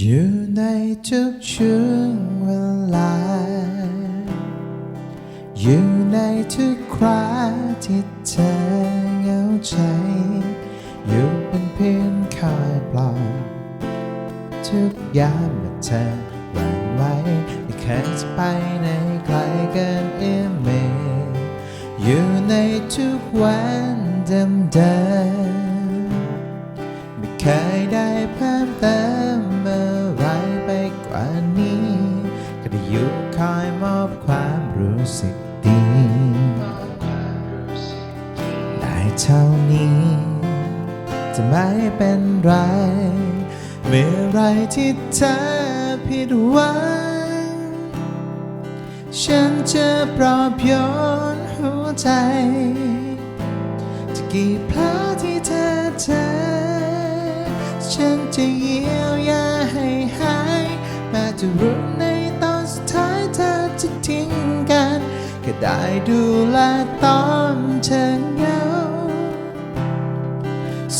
อยู่ในทุกช่วงเวลา อยู่ในทุกคราที่เธอเหงาใจ อยู่เป็นเพียงคอยปลอบทุกยามเมื่อเธอหวั่นไหวไม่เคยจะไปไหนไกลเกินเอื้อมเมออยู่ในทุกวันดิมเดิมๆไม่เคยได้เพิ่มเติม อยู่คอยมอบความรู้สึกดี ได้เท่านี้ จะไม่เป็นไร เมื่อไรที่เธอผิดหวังฉันจะปลอบโยนหัวใจ จะกี่แผลที่เธอเจอฉันจะเยียวยาให้หายแม้จะรู้ใน จะทิ้งกันก็ได้ดูแลตอนเธอเหงา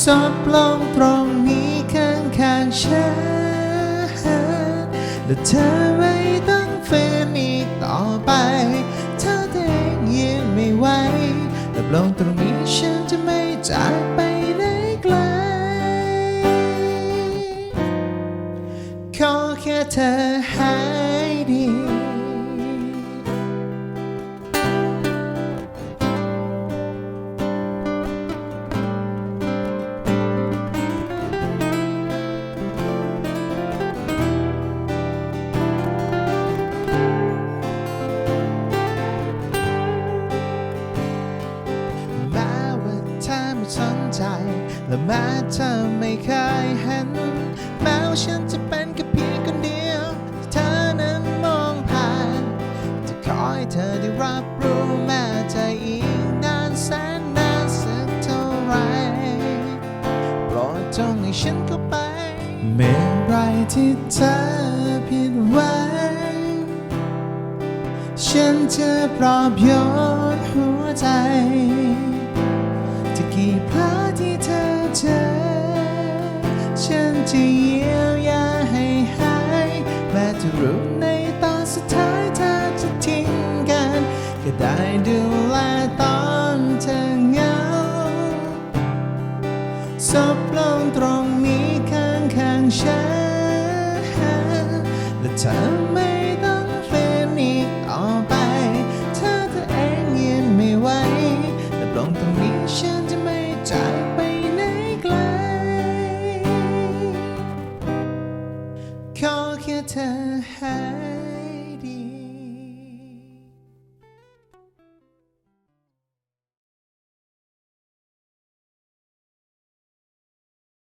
ซบลงตรงนี้ข้างข้างๆฉันและเธอไม่ต้องฝืนอีกต่อไปเธอเองยืนไม่ไหวและลงตรงนี้ฉันจะไม่จากไปไหนไกลขอแค่เธอ และแม้เธอไม่เคยเห็น แม้ว่าฉันจะเป็นแค่เพียงคนเดียวที่เธอนั้นมองผ่าน จะขอให้เธอได้รับรู้แม้จะอีกนานแสนนานสักเท่าไรโปรดจงให้ฉันเข้าไป เมื่อไรที่เธอผิดหวังฉันจะปลอบโยนหัวใจจะกี่แผลที่เธอ เจอฉันจะเยียวยาให้หายแม้จะรู้ในตอนสุดท้ายเธอจะทิ้งกัน ก็ได้ดูแลตอนเธอเหงาซบลงตรงนี้ข้างๆฉันและเธอ can't